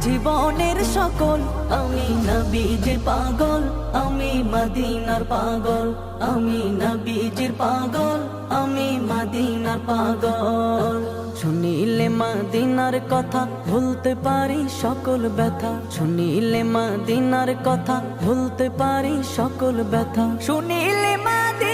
জীবনের সকল, আমি নবীজির পাগল, আমি মদিনার পাগল, আমি নবীজির পাগল, আমি মদিনার পাগল। শুনিলে মাদিনার কথা ভুলতে পারি সকল ব্যথা। শুনিলে মাদিনার কথা ভুলতে পারি সকল ব্যথা। শুনিলে মাদিনার